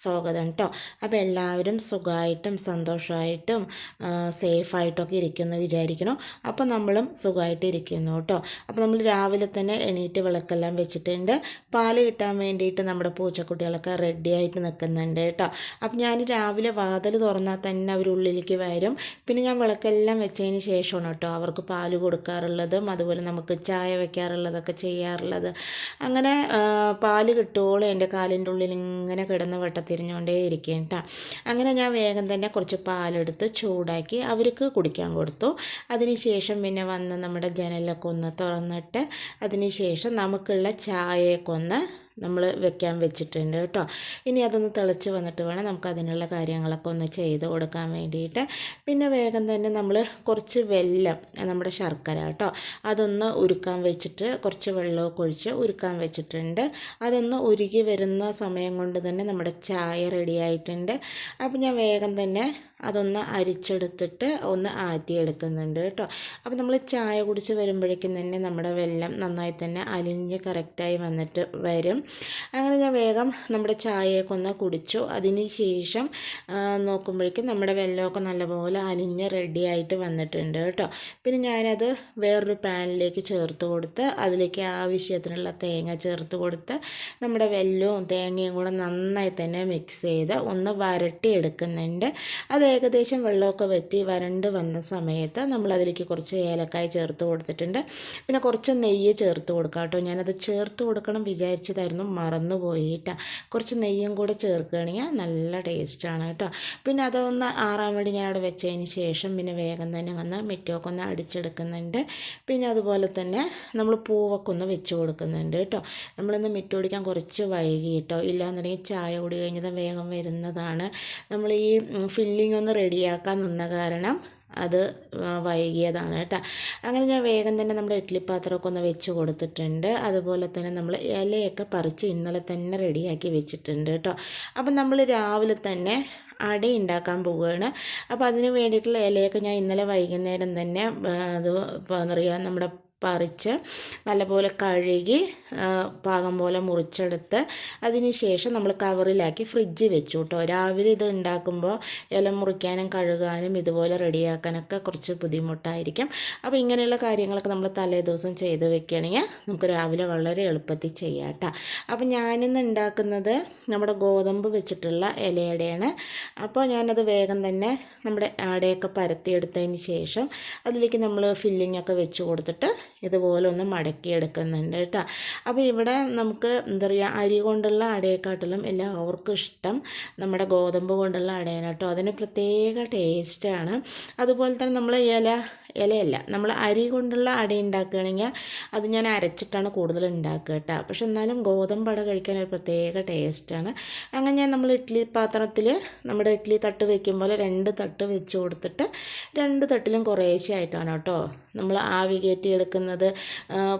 സ്വാഗതം കേട്ടോ അപ്പോൾ എല്ലാവരും സുഖമായിട്ടും സന്തോഷമായിട്ടും സേഫായിട്ടൊക്കെ ഇരിക്കുന്നു വിചാരിക്കണം അപ്പോൾ നമ്മളും സുഖമായിട്ട് ഇരിക്കുന്നു കേട്ടോ അപ്പോൾ നമ്മൾ രാവിലെ തന്നെ എണീറ്റ് വിളക്കെല്ലാം വെച്ചിട്ടുണ്ട്. പാൽ കിട്ടാൻ വേണ്ടിയിട്ട് നമ്മുടെ പൂച്ചക്കുട്ടികളൊക്കെ റെഡി ആയിട്ട് നിൽക്കുന്നുണ്ട് കേട്ടോ അപ്പോൾ ഞാൻ രാവിലെ വാതിൽ തുറന്നാൽ തന്നെ അവർ ഉള്ളിലേക്ക് വരും. പിന്നെ ഞാൻ വിളക്കെല്ലാം വെച്ചതിന് ശേഷമാണ് കേട്ടോ അവർക്ക് പാൽ കൊടുക്കാറുള്ളതും അതുപോലെ നമുക്ക് ചായ വയ്ക്കാറുള്ളതൊക്കെ ചെയ്യാറുള്ളത്. അങ്ങനെ പാൽ കിട്ടുമ്പോൾ എന്റെ കാലിന്റെ ഉള്ളിൽ ഇങ്ങനെ കിടന്ന് വട്ടത്തിൽ തിരിഞ്ഞുകൊണ്ടേ ഇരിക്കും കേട്ടോ അങ്ങനെ ഞാൻ വേഗം തന്നെ കുറച്ച് പാലെടുത്ത് ചൂടാക്കി അവർക്ക് കുടിക്കാൻ കൊടുത്തു. അതിനുശേഷം പിന്നെ വന്ന് നമ്മുടെ ജനലൊക്കെ ഒന്ന് തുറന്നിട്ട് അതിനുശേഷം നമുക്കുള്ള ചായയൊക്കെ ഒന്ന് നമ്മൾ വെക്കാൻ വെച്ചിട്ടുണ്ട് കേട്ടോ. ഇനി അതൊന്ന് തിളച്ച് വന്നിട്ട് വേണം നമുക്ക് അതിനുള്ള കാര്യങ്ങളൊക്കെ ഒന്ന് ചെയ്ത് കൊടുക്കാൻ വേണ്ടിയിട്ട്. പിന്നെ വേഗം തന്നെ നമ്മൾ കുറച്ച് വെല്ലം നമ്മുടെ ശർക്കര കേട്ടോ. അതൊന്ന് ഉരുക്കാൻ വെച്ചിട്ട് കുറച്ച് വെള്ളമൊക്കെ ഒഴിച്ച് ഉരുക്കാൻ വെച്ചിട്ടുണ്ട്. അതൊന്ന് ഉരുകി വരുന്ന സമയം കൊണ്ട് തന്നെ നമ്മുടെ ചായ റെഡി ആയിട്ടുണ്ട്. അപ്പോൾ ഞാൻ വേഗം തന്നെ അതൊന്ന് അരിച്ചെടുത്തിട്ട് ഒന്ന് ആറ്റി ആറ്റിയെടുക്കുന്നുണ്ട് കേട്ടോ. അപ്പോൾ നമ്മൾ ചായ കുടിച്ച് വരുമ്പോഴേക്കും തന്നെ നമ്മുടെ വെള്ളം നന്നായി തന്നെ അലിഞ്ഞ് കറക്റ്റായി വന്നിട്ട് വരും. അങ്ങനെ ഞാൻ വേഗം നമ്മുടെ ചായയൊക്കെ ഒന്ന് കുടിച്ചു. അതിന് ശേഷം നോക്കുമ്പോഴേക്കും നമ്മുടെ വെള്ളമൊക്കെ നല്ലപോലെ അലിഞ്ഞ് റെഡി ആയിട്ട് വന്നിട്ടുണ്ട് കേട്ടോ. പിന്നെ ഞാനത് വേറൊരു പാനിലേക്ക് ചേർത്ത് കൊടുത്ത് അതിലേക്ക് ആവശ്യത്തിനുള്ള തേങ്ങ ചേർത്ത് കൊടുത്ത് നമ്മുടെ വെല്ലവും തേങ്ങയും കൂടെ നന്നായി തന്നെ മിക്സ് ചെയ്ത് ഒന്ന് വരട്ടി എടുക്കുന്നുണ്ട് അത് ഏകദേശം വെള്ളമൊക്കെ വറ്റി വരണ്ട് വന്ന സമയത്ത് നമ്മൾ അതിലേക്ക് കുറച്ച് ഏലക്കായ ചേർത്ത് കൊടുത്തിട്ടുണ്ട്. പിന്നെ കുറച്ച് നെയ്യ് ചേർത്ത് കൊടുക്കാം കേട്ടോ. ഞാനത് ചേർത്ത് കൊടുക്കണം വിചാരിച്ചതായിരുന്നു. മറന്നു പോയിട്ടാ. കുറച്ച് നെയ്യും കൂടെ ചേർക്കുകയാണെങ്കിൽ നല്ല ടേസ്റ്റാണ് കേട്ടോ. പിന്നെ അതൊന്ന് ആറാം വേണ്ടി ഞാൻ അവിടെ വെച്ചതിന് ശേഷം പിന്നെ വേഗം തന്നെ വന്ന് മിറ്റമൊക്കെ ഒന്ന് അടിച്ചെടുക്കുന്നുണ്ട്. പിന്നെ അതുപോലെ തന്നെ നമ്മൾ പൂവൊക്കെ ഒന്ന് വെച്ച് കൊടുക്കുന്നുണ്ട് കേട്ടോ. നമ്മളിന്ന് മിറ്റോടിക്കാൻ കുറച്ച് വൈകി കേട്ടോ. ഇല്ലാന്നുണ്ടെങ്കിൽ ചായ കൂടി കഴിഞ്ഞത് വേഗം വരുന്നതാണ്. നമ്മൾ ഈ ഫില്ലിംഗ് ഒന്ന് റെഡിയാക്കാൻ നിന്ന കാരണം അത് വൈകിയതാണ് കേട്ടോ. അങ്ങനെ ഞാൻ വേഗം തന്നെ നമ്മുടെ ഇഡ്ഡലി പാത്രമൊക്കെ ഒന്ന് വെച്ച് കൊടുത്തിട്ടുണ്ട്. അതുപോലെ തന്നെ നമ്മൾ ഇലയൊക്കെ പറിച്ച് ഇന്നലെ തന്നെ റെഡിയാക്കി വെച്ചിട്ടുണ്ട് കേട്ടോ. അപ്പം നമ്മൾ രാവിലെ തന്നെ അട ഉണ്ടാക്കാൻ പോവുകയാണ്. അപ്പോൾ അതിന് വേണ്ടിയിട്ടുള്ള ഇലയൊക്കെ ഞാൻ ഇന്നലെ വൈകുന്നേരം തന്നെ അത് എന്താ പറയുക നമ്മുടെ പറിച്ച് നല്ലപോലെ കഴുകി പാകം പോലെ മുറിച്ചെടുത്ത് അതിന് ശേഷം നമ്മൾ കവറിലാക്കി ഫ്രിഡ്ജ് വെച്ചു കേട്ടോ രാവിലെ ഇത് ഉണ്ടാക്കുമ്പോൾ ഇല മുറിക്കാനും കഴുകാനും ഇതുപോലെ റെഡിയാക്കാനൊക്കെ കുറച്ച് ബുദ്ധിമുട്ടായിരിക്കും. അപ്പോൾ ഇങ്ങനെയുള്ള കാര്യങ്ങളൊക്കെ നമ്മൾ തലേ ദിവസം ചെയ്ത് വെക്കുകയാണെങ്കിൽ നമുക്ക് രാവിലെ വളരെ എളുപ്പത്തിൽ ചെയ്യാം കേട്ടോ അപ്പോൾ ഞാനിന്ന് ഉണ്ടാക്കുന്നത് നമ്മുടെ ഗോതമ്പ് വെച്ചിട്ടുള്ള ഇലയുടെയാണ്. അപ്പോൾ ഞാനത് വേഗം തന്നെ നമ്മുടെ ആടയൊക്കെ പരത്തിയെടുത്തതിന് ശേഷം അതിലേക്ക് നമ്മൾ ഫില്ലിംഗ് ഒക്കെ വെച്ച് കൊടുത്തിട്ട് ഇതുപോലെ ഒന്ന് മടക്കിയെടുക്കുന്നുണ്ട് കേട്ടോ അപ്പോൾ ഇവിടെ നമുക്ക് എന്താ പറയുക അരി കൊണ്ടുള്ള അടയെക്കാട്ടിലും എല്ലാവർക്കും ഇഷ്ടം നമ്മുടെ ഗോതമ്പ് കൊണ്ടുള്ള അടയാണ് കേട്ടോ അതിന് പ്രത്യേക ടേസ്റ്റാണ് അതുപോലെ തന്നെ നമ്മൾ ഇല ഇലയല്ല. നമ്മൾ അരി കൊണ്ടുള്ള അട ഉണ്ടാക്കുകയാണെങ്കിൽ അത് ഞാൻ അരച്ചിട്ടാണ് കൂടുതൽ ഉണ്ടാക്കുക കേട്ടോ പക്ഷെ എന്നാലും ഗോതമ്പ് അട കഴിക്കാൻ ഒരു പ്രത്യേക ടേസ്റ്റാണ് അങ്ങനെ ഞാൻ നമ്മൾ ഇഡ്ഡലി പാത്രത്തിൽ നമ്മുടെ ഇഡ്ഡലി തട്ട് വെക്കുമ്പോൾ രണ്ട് തട്ട് വെച്ച് കൊടുത്തിട്ട് രണ്ട് തട്ടിലും കുറേശ്ശെ ആയിട്ടാണ് കേട്ടോ നമ്മൾ ആവി കയറ്റി എടുക്കുന്നത്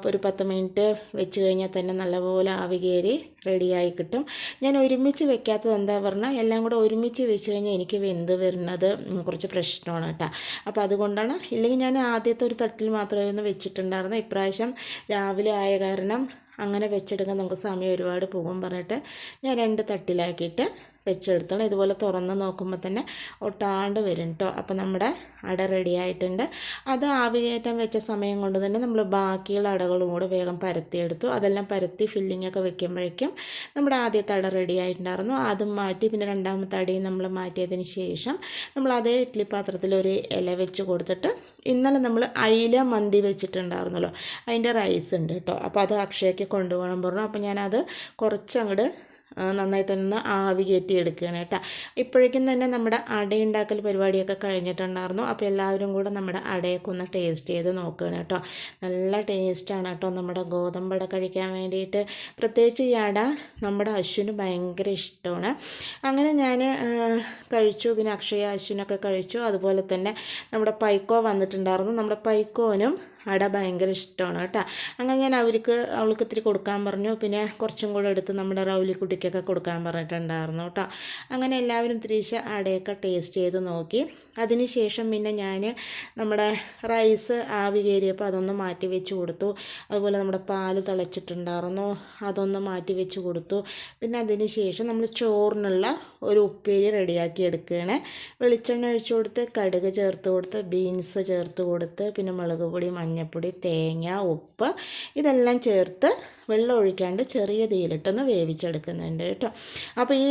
ഒരു പത്ത് മിനിറ്റ് വെച്ച് കഴിഞ്ഞാൽ തന്നെ നല്ലപോലെ ആവി കയറി റെഡിയായി കിട്ടും. ഞാൻ ഒരുമിച്ച് വെക്കാത്തത് എന്താ പറഞ്ഞാൽ എല്ലാം കൂടെ ഒരുമിച്ച് വെച്ച് കഴിഞ്ഞാൽ എനിക്ക് വെന്ത് വരുന്നത് കുറച്ച് പ്രശ്നമാണ് കേട്ടോ അപ്പോൾ അതുകൊണ്ടാണ് ഇല്ലെങ്കിൽ ഞാൻ ആദ്യത്തെ ഒരു തട്ടിൽ മാത്രമായിരുന്നു വെച്ചിട്ടുണ്ടായിരുന്നു. ഇപ്രാവശ്യം രാവിലെ ആയ കാരണം അങ്ങനെ വെച്ചെടുക്കാൻ നമുക്ക് സമയം ഒരുപാട് പോകും പറഞ്ഞിട്ട് ഞാൻ രണ്ട് തട്ടിലാക്കിയിട്ട് വെച്ചെടുത്തോളാം ഇതുപോലെ തുറന്ന് നോക്കുമ്പോൾ തന്നെ ഒട്ടാണ്ട് വരും കേട്ടോ അപ്പോൾ നമ്മുടെ അട റെഡി ആയിട്ടുണ്ട്. അത് ആവി കയറ്റാൻ വെച്ച സമയം കൊണ്ട് തന്നെ നമ്മൾ ബാക്കിയുള്ള അടകളും കൂടെ വേഗം പരത്തിയെടുത്തു. അതെല്ലാം പരത്തി ഫില്ലിംഗ് ഒക്കെ വെക്കുമ്പോഴേക്കും നമ്മുടെ ആദ്യത്തെ അട റെഡി ആയിട്ടുണ്ടായിരുന്നു. അതും മാറ്റി പിന്നെ രണ്ടാമത്തെ അടയും നമ്മൾ മാറ്റിയതിന് ശേഷം നമ്മൾ അതേ ഇഡ്ഡലി പാത്രത്തിൽ ഒരു ഇല വെച്ച് കൊടുത്തിട്ട് ഇന്നലെ നമ്മൾ അയില മന്തി വെച്ചിട്ടുണ്ടായിരുന്നല്ലോ. അതിന്റെ റൈസ് ഉണ്ട് കേട്ടോ അപ്പോൾ അത് അക്ഷയയ്ക്ക് കൊണ്ടുപോകണം പറഞ്ഞു. അപ്പോൾ ഞാനത് കുറച്ചങ്ങോട്ട് നന്നായി തന്നെ ആവി കയറ്റി എടുക്കുകയാണ് കേട്ടോ. ഇപ്പോഴേക്കും തന്നെ നമ്മുടെ അടയുണ്ടാക്കൽ പരിപാടിയൊക്കെ കഴിഞ്ഞിട്ടുണ്ടായിരുന്നു. അപ്പോൾ എല്ലാവരും കൂടെ നമ്മുടെ അടയൊക്കെ ഒന്ന് ടേസ്റ്റ് ചെയ്ത് നോക്കുകയാണ് കേട്ടോ. നല്ല ടേസ്റ്റാണ് കേട്ടോ നമ്മുടെ ഗോതമ്പട കഴിക്കാൻ വേണ്ടിയിട്ട്. പ്രത്യേകിച്ച് ഈ അട നമ്മുടെ അശ്വിന് ഭയങ്കര ഇഷ്ടമാണ്. അങ്ങനെ ഞാൻ കഴിച്ചു. പിന്നെ അക്ഷയ അശ്വിനൊക്കെ കഴിച്ചു. അതുപോലെ തന്നെ നമ്മുടെ പൈക്കോ വന്നിട്ടുണ്ടായിരുന്നു. നമ്മുടെ പൈക്കോനും അട ഭയങ്കര ഇഷ്ടമാണ് കേട്ടോ. അങ്ങനെ ഞാൻ അവർക്ക് അവൾക്ക് ഇത്തിരി കൊടുക്കാൻ പറഞ്ഞു. പിന്നെ കുറച്ചും കൂടെ എടുത്ത് നമ്മുടെ റൗലിക്കുട്ടിക്കൊക്കെ കൊടുക്കാൻ പറഞ്ഞിട്ടുണ്ടായിരുന്നു കേട്ടോ. അങ്ങനെ എല്ലാവരും തിരിച്ച് അടയൊക്കെ ടേസ്റ്റ് ചെയ്ത് നോക്കി. അതിന് ശേഷം പിന്നെ ഞാൻ നമ്മുടെ റൈസ് ആവി കയറിയപ്പോൾ അതൊന്ന് മാറ്റി വെച്ച് കൊടുത്തു. അതുപോലെ നമ്മുടെ പാൽ തിളച്ചിട്ടുണ്ടായിരുന്നു. അതൊന്ന് മാറ്റി വെച്ച് കൊടുത്തു. പിന്നെ അതിന് ശേഷം നമ്മൾ ചോറിനുള്ള ഒരു ഉപ്പേരി റെഡിയാക്കി എടുക്കുകയാണ്. വെളിച്ചെണ്ണ ഒഴിച്ചു കൊടുത്ത് കടുക് ചേർത്ത് കൊടുത്ത് ബീൻസ് ചേർത്ത് കൊടുത്ത് പിന്നെ മുളക് പൊടി മഞ്ഞൾപ്പൊടി തേങ്ങ ഉപ്പ് ഇതെല്ലാം ചേർത്ത് വെള്ളം ഒഴിക്കാണ്ട് ചെറിയ തീയിലിട്ടൊന്ന് വേവിച്ചെടുക്കുന്നുണ്ട് കേട്ടോ. അപ്പോൾ ഈ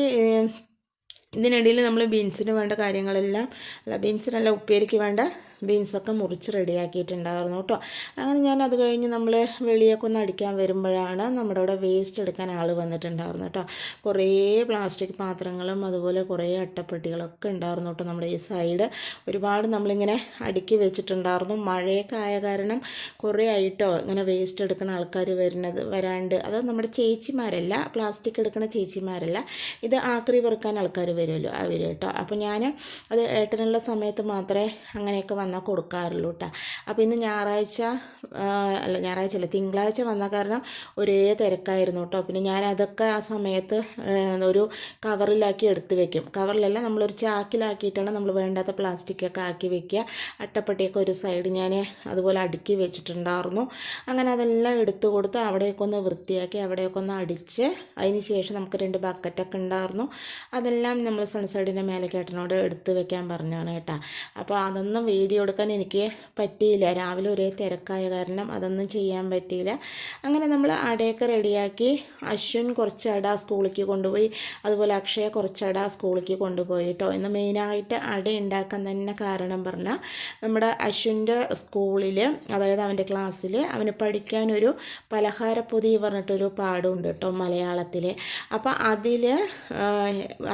ഇതിനിടയിൽ നമ്മൾ ബീൻസിന് വേണ്ട കാര്യങ്ങളെല്ലാം അല്ല ബീൻസിനല്ല ഉപ്പേരിക്ക് വേണ്ട ബീൻസൊക്കെ മുറിച്ച് റെഡിയാക്കിയിട്ടുണ്ടായിരുന്നു കേട്ടോ. അങ്ങനെ ഞാൻ അത് കഴിഞ്ഞ് നമ്മൾ വെളിയൊക്കെ ഒന്ന് അടിക്കാൻ വരുമ്പോഴാണ് നമ്മുടെ അവിടെ വേസ്റ്റ് എടുക്കാൻ ആൾ വന്നിട്ടുണ്ടായിരുന്നു കേട്ടോ. കുറേ പ്ലാസ്റ്റിക് പാത്രങ്ങളും അതുപോലെ കുറേ അട്ടപ്പെട്ടികളൊക്കെ ഉണ്ടായിരുന്നു കേട്ടോ നമ്മുടെ ഈ സൈഡ് ഒരുപാട് നമ്മളിങ്ങനെ അടുക്കി വെച്ചിട്ടുണ്ടായിരുന്നു. മഴയൊക്കെ ആയ കാരണം കുറേ ആയിട്ടോ ഇങ്ങനെ വേസ്റ്റ് എടുക്കുന്ന ആൾക്കാർ വരുന്നത് വരാണ്ട്. അത് നമ്മുടെ ചേച്ചിമാരല്ല പ്ലാസ്റ്റിക് എടുക്കുന്ന ചേച്ചിമാരല്ല. ഇത് ആക്രി പെറുക്കാൻ ആൾക്കാർ വരുമല്ലോ അവർ കേട്ടോ. അപ്പോൾ ഞാൻ അത് ഏട്ടനുള്ള സമയത്ത് മാത്രമേ അങ്ങനെയൊക്കെ വന്നാൽ കൊടുക്കാറുള്ളൂ കേട്ടോ അപ്പോൾ ഇന്ന് ഞായറാഴ്ച അല്ല ഞായറാഴ്ച അല്ല തിങ്കളാഴ്ച വന്ന കാരണം ഒരേ തിരക്കായിരുന്നു കേട്ടോ പിന്നെ ഞാൻ അതൊക്കെ ആ സമയത്ത് ഒരു കവറിലാക്കി എടുത്ത് വെക്കും. കവറിലല്ല നമ്മളൊരു ചാക്കിലാക്കിയിട്ടാണ് നമ്മൾ വേണ്ടാത്ത പ്ലാസ്റ്റിക്കൊക്കെ ആക്കി വെക്കുക. അട്ടപ്പെട്ടിയൊക്കെ ഒരു സൈഡ് ഞാൻ അതുപോലെ അടുക്കി വെച്ചിട്ടുണ്ടായിരുന്നു. അങ്ങനെ അതെല്ലാം എടുത്തു കൊടുത്ത് അവിടെയൊക്കെ ഒന്ന് വൃത്തിയാക്കി അവിടെയൊക്കെ ഒന്ന് അടിച്ച് അതിന് ശേഷം നമുക്ക് രണ്ട് ബക്കറ്റൊക്കെ ഉണ്ടായിരുന്നു. അതെല്ലാം നമ്മൾ സൺസൈഡിന്റെ മേലെ കേട്ടനോട് എടുത്ത് വെക്കാൻ പറഞ്ഞാണ് കേട്ടോ. അപ്പോൾ അതൊന്നും വീഡിയോ വീഡിയോ എടുക്കാൻ എനിക്ക് പറ്റിയില്ല. രാവിലെ ഒരേ തിരക്കായ കാരണം അതൊന്നും ചെയ്യാൻ പറ്റിയില്ല. അങ്ങനെ നമ്മൾ അടയൊക്കെ റെഡിയാക്കി അശ്വിൻ കുറച്ചട സ്കൂളിലേക്ക് കൊണ്ടുപോയി. അതുപോലെ അക്ഷയ കുറച്ചട സ്കൂളിലേക്ക് കൊണ്ടുപോയി കേട്ടോ ഇന്ന് മെയിനായിട്ട് അട ഉണ്ടാക്കാൻ തന്നെ കാരണം പറഞ്ഞാൽ നമ്മുടെ അശ്വിന്റെ സ്കൂളിൽ അതായത് അവന്റെ ക്ലാസ്സിൽ അവന് പഠിക്കാനൊരു പലഹാരപ്പൊതി പറഞ്ഞിട്ടൊരു പാടുണ്ട് കേട്ടോ മലയാളത്തിൽ അപ്പോൾ അതിൽ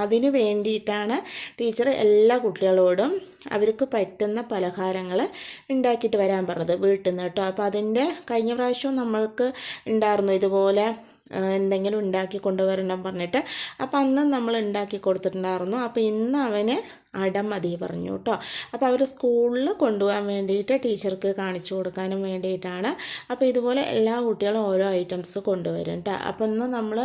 അതിന് വേണ്ടിയിട്ടാണ് ടീച്ചർ എല്ലാ കുട്ടികളോടും അവർക്ക് പറ്റുന്ന പലഹാരങ്ങൾ ഉണ്ടാക്കിയിട്ട് വരാൻ പറഞ്ഞത് വീട്ടിൽ നിന്ന് കേട്ടോ. അപ്പോൾ അതിന്റെ കഴിഞ്ഞ പ്രാവശ്യവും നമ്മൾക്ക് ഉണ്ടായിരുന്നു ഇതുപോലെ എന്തെങ്കിലും ഉണ്ടാക്കി കൊണ്ടുവരണം പറഞ്ഞിട്ട്. അപ്പോൾ അന്ന് നമ്മൾ ഉണ്ടാക്കി കൊടുത്തിട്ടുണ്ടായിരുന്നു. അപ്പോൾ ഇന്ന് അവന് അട മതി പറഞ്ഞു കേട്ടോ. അപ്പോൾ അവർ സ്കൂളിൽ കൊണ്ടുപോകാൻ വേണ്ടിയിട്ട് ടീച്ചർക്ക് കാണിച്ചു കൊടുക്കാനും വേണ്ടിയിട്ടാണ്. അപ്പോൾ ഇതുപോലെ എല്ലാ കുട്ടികളും ഓരോ ഐറ്റംസ് കൊണ്ടുവരും കേട്ടോ. അപ്പോൾ ഇന്ന് നമ്മൾ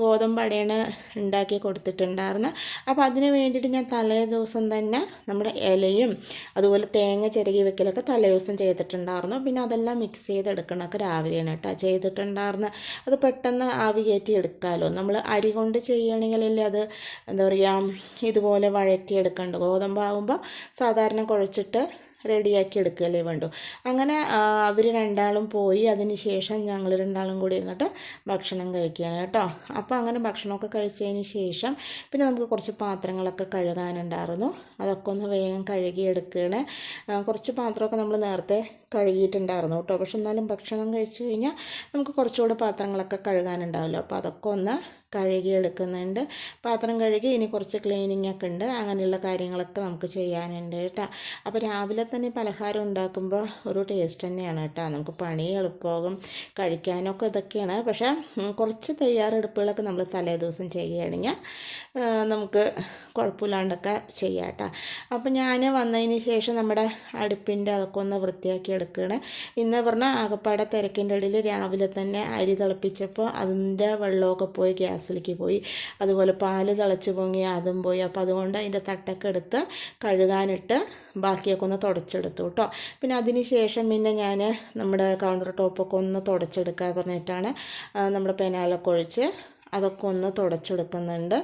ഗോതമ്പ് അടയാണ് ഉണ്ടാക്കി കൊടുത്തിട്ടുണ്ടായിരുന്നു. അപ്പോൾ അതിന് വേണ്ടിയിട്ട് ഞാൻ തലേ ദിവസം തന്നെ നമ്മുടെ ഇലയും അതുപോലെ തേങ്ങ ചിരകി വെക്കലൊക്കെ തലേ ദിവസം ചെയ്തിട്ടുണ്ടായിരുന്നു. പിന്നെ അതെല്ലാം മിക്സ് ചെയ്തെടുക്കണമൊക്കെ രാവിലെയാണ് കേട്ടോ ചെയ്തിട്ടുണ്ടായിരുന്നു അത് പെട്ടെന്ന് ആവി കയറ്റി എടുക്കാമല്ലോ നമ്മൾ അരി കൊണ്ട് ചെയ്യുകയാണെങ്കിലല്ലേ അത് എന്താ പറയുക ഇതുപോലെ വഴറ്റി എടുക്കേണ്ടത് ഗോതമ്പാകുമ്പോൾ സാധാരണ കുഴച്ചിട്ട് റെഡിയാക്കി എടുക്കുകയല്ലേ വേണ്ടു. അങ്ങനെ അവർ രണ്ടാളും പോയി. അതിന് ശേഷം ഞങ്ങൾ രണ്ടാളും കൂടി ഇരുന്നിട്ട് ഭക്ഷണം കഴിക്കുകയാണ് കേട്ടോ. അപ്പോൾ അങ്ങനെ ഭക്ഷണമൊക്കെ കഴിച്ചതിന് ശേഷം പിന്നെ നമുക്ക് കുറച്ച് പാത്രങ്ങളൊക്കെ കഴുകാനുണ്ടായിരുന്നു. അതൊക്കെ ഒന്ന് വേഗം കഴുകി കഴുകിയെടുക്കുകയാണ് കുറച്ച് പാത്രമൊക്കെ നമ്മൾ നേരത്തെ കഴുകിയിട്ടുണ്ടായിരുന്നു കേട്ടോ. പക്ഷെ എന്നാലും ഭക്ഷണം കഴിച്ചു കഴിഞ്ഞാൽ നമുക്ക് കുറച്ചുകൂടെ പാത്രങ്ങളൊക്കെ കഴുകാനുണ്ടാവുമല്ലോ അപ്പോൾ അതൊക്കെ ഒന്ന് കഴുകിയെടുക്കുന്നുണ്ട് പാത്രം കഴുകി ഇനി കുറച്ച് ക്ലീനിങ് ഒക്കെ ഉണ്ട്. അങ്ങനെയുള്ള കാര്യങ്ങളൊക്കെ നമുക്ക് ചെയ്യാനുണ്ട് കേട്ടോ. അപ്പോൾ രാവിലെ തന്നെ പലഹാരം ഉണ്ടാക്കുമ്പോൾ ഒരു ടേസ്റ്റ് തന്നെയാണ് കേട്ടോ. നമുക്ക് പണി എളുപ്പമാകും കഴിക്കാനൊക്കെ ഇതൊക്കെയാണ്. പക്ഷേ കുറച്ച് തയ്യാറെടുപ്പുകളൊക്കെ നമ്മൾ തലേ ദിവസം ചെയ്യുകയാണെങ്കിൽ നമുക്ക് കുഴപ്പമില്ലാണ്ടൊക്കെ ചെയ്യാം കേട്ടോ. അപ്പോൾ ഞാൻ വന്നതിന് ശേഷം നമ്മുടെ അടുപ്പിന്റെ അതൊക്കെ ഒന്ന് വൃത്തിയാക്കി എടുക്കുകയാണ്. ഇന്ന് പറഞ്ഞാൽ ആകപ്പാടെ തിരക്കിന്റെ ഇടയിൽ രാവിലെ തന്നെ അരി തിളപ്പിച്ചപ്പോൾ അതിന്റെ വെള്ളമൊക്കെ പോയി ഗ്യാസിലേക്ക് പോയി. അതുപോലെ പാൽ തിളച്ച് പൊങ്ങി അതും പോയി. അപ്പോൾ അതുകൊണ്ട് അതിന്റെ തട്ടൊക്കെ എടുത്ത് കഴുകാനിട്ട് ബാക്കിയൊക്കെ ഒന്ന് തുടച്ചെടുത്തു കേട്ടോ. പിന്നെ അതിന് ശേഷം പിന്നെ ഞാൻ നമ്മുടെ കൗണ്ടർ ടോപ്പൊക്കെ ഒന്ന് തുടച്ചെടുക്കാൻ പറഞ്ഞിട്ടാണ് നമ്മുടെ പെനാലൊക്കെ ഒഴിച്ച് അതൊക്കെ ഒന്ന് തുടച്ചെടുക്കുന്നുണ്ട്.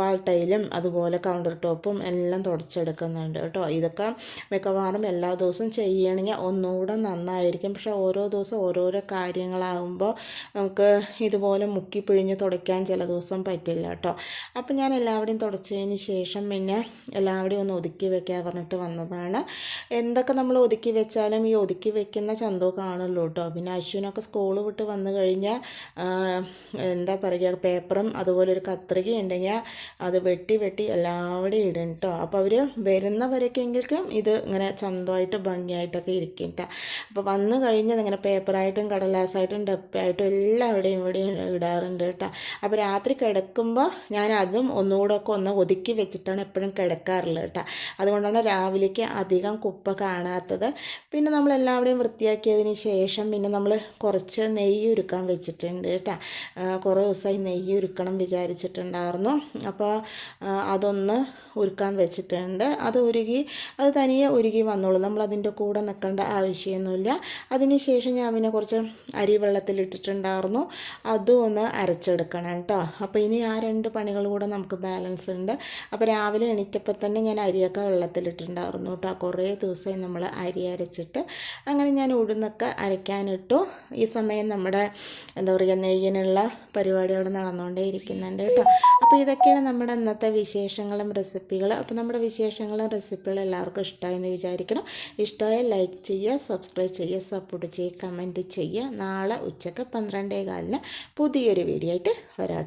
വാൾട്ടയിലും അതുപോലെ കൗണ്ടർ ടോപ്പും എല്ലാം തുടച്ചെടുക്കുന്നുണ്ട് കേട്ടോ. ഇതൊക്കെ മിക്കവാറും എല്ലാ ദിവസവും ചെയ്യണമെങ്കിൽ ഒന്നുകൂടെ നന്നായിരിക്കും. പക്ഷേ ഓരോ ദിവസം ഓരോരോ കാര്യങ്ങളാകുമ്പോൾ നമുക്ക് ഇതുപോലെ മുക്കി പിഴിഞ്ഞ് തുടയ്ക്കാൻ ചില ദിവസം പറ്റില്ല കേട്ടോ. അപ്പം ഞാൻ എല്ലാവരുടെയും തുടച്ചതിന് ശേഷം പിന്നെ എല്ലാവരുടെയും ഒന്ന് ഒതുക്കി വെക്കാൻ പറഞ്ഞിട്ട് വന്നതാണ്. എന്തൊക്കെ നമ്മൾ ഒതുക്കി വെച്ചാലും ഈ ഒതുക്കി വെക്കുന്ന ചന്തോ കാണുള്ളൂ കേട്ടോ. പിന്നെ അശ്വിനൊക്കെ സ്കൂൾ വിട്ട് വന്നു കഴിഞ്ഞാൽ എന്താ പറയുക പേപ്പറും അതുപോലെ ഒരു കത്രിക ഉണ്ടെങ്കിൽ അത് വെട്ടി വെട്ടി എല്ലാവിടെയും ഇടും കേട്ടോ. അപ്പോൾ അവർ വരുന്നവരൊക്കെങ്കിലും ഇത് ഇങ്ങനെ ചന്തമായിട്ട് ഭംഗിയായിട്ടൊക്കെ ഇരിക്കും കേട്ടോ. അപ്പോൾ വന്നു കഴിഞ്ഞത് ഇങ്ങനെ പേപ്പറായിട്ടും കടലാസായിട്ടും ഡപ്പയായിട്ടും എല്ലാവിടെയും ഇവിടെയും ഇടാറുണ്ട് കേട്ടോ. അപ്പോൾ രാത്രി കിടക്കുമ്പോൾ ഞാൻ അതും ഒന്നുകൂടെ ഒക്കെ ഒന്ന് ഒതുക്കി വെച്ചിട്ടാണ് എപ്പോഴും കിടക്കാറുള്ളത് കേട്ടോ. അതുകൊണ്ടാണ് രാവിലേക്ക് അധികം കുപ്പ കാണാത്തത്. പിന്നെ നമ്മൾ എല്ലാവരുടെയും വൃത്തിയാക്കിയതിന് ശേഷം പിന്നെ നമ്മൾ കുറച്ച് നെയ്യ് ഉരുക്കാൻ വെച്ചിട്ടുണ്ട് കേട്ടോ. കുറേ ദിവസമായി നെയ്യ് ഉരുക്കണം വിചാരിച്ചിട്ടുണ്ടായിരുന്നു. അപ്പോൾ അതൊന്ന് ഉരുക്കാൻ വെച്ചിട്ടുണ്ട്. അത് ഉരുകി അത് തനിയെ ഉരുകി വന്നോളൂ. നമ്മൾ അതിന്റെ കൂടെ നിൽക്കേണ്ട ആവശ്യമൊന്നുമില്ല. അതിന് ശേഷം ഞാൻ പിന്നെ കുറച്ച് അരി വെള്ളത്തിലിട്ടിട്ടുണ്ടായിരുന്നു. അതും ഒന്ന് അരച്ചെടുക്കണം കേട്ടോ. അപ്പോൾ ഇനി ആ രണ്ട് പണികൾ കൂടെ നമുക്ക് ബാലൻസ് ഉണ്ട്. അപ്പോൾ രാവിലെ എണീറ്റപ്പോൾ തന്നെ ഞാൻ അരിയൊക്കെ വെള്ളത്തിലിട്ടുണ്ടായിരുന്നു കേട്ടോ. കുറേ ദിവസമായി നമ്മൾ അരി അരച്ചിട്ട് അങ്ങനെ ഞാൻ ഉഴുന്നൊക്കെ അരയ്ക്കാനിട്ടു. ഈ സമയം നമ്മുടെ എന്താ പറയുക നെയ്യിനുള്ള പരിപാടി അവിടെ നടന്നുകൊണ്ടേ ഇരിക്കുന്നുണ്ട് കേട്ടോ. അപ്പോൾ ഇതൊക്കെയാണ് നമ്മുടെ ഇന്നത്തെ വിശേഷങ്ങളും റെസിപ്പികളും അപ്പോൾ നമ്മുടെ വിശേഷങ്ങളും റെസിപ്പികളും എല്ലാവർക്കും ഇഷ്ടമായെന്ന് വിചാരിക്കണം ഇഷ്ടമായ ലൈക്ക് ചെയ്യുക സബ്സ്ക്രൈബ് ചെയ്യുക സപ്പോർട്ട് ചെയ്യുക കമന്റ് ചെയ്യുക. നാളെ ഉച്ചയ്ക്ക് പന്ത്രണ്ടേ കാലിന് പുതിയൊരു വീഡിയോ ആയിട്ട് വരാം.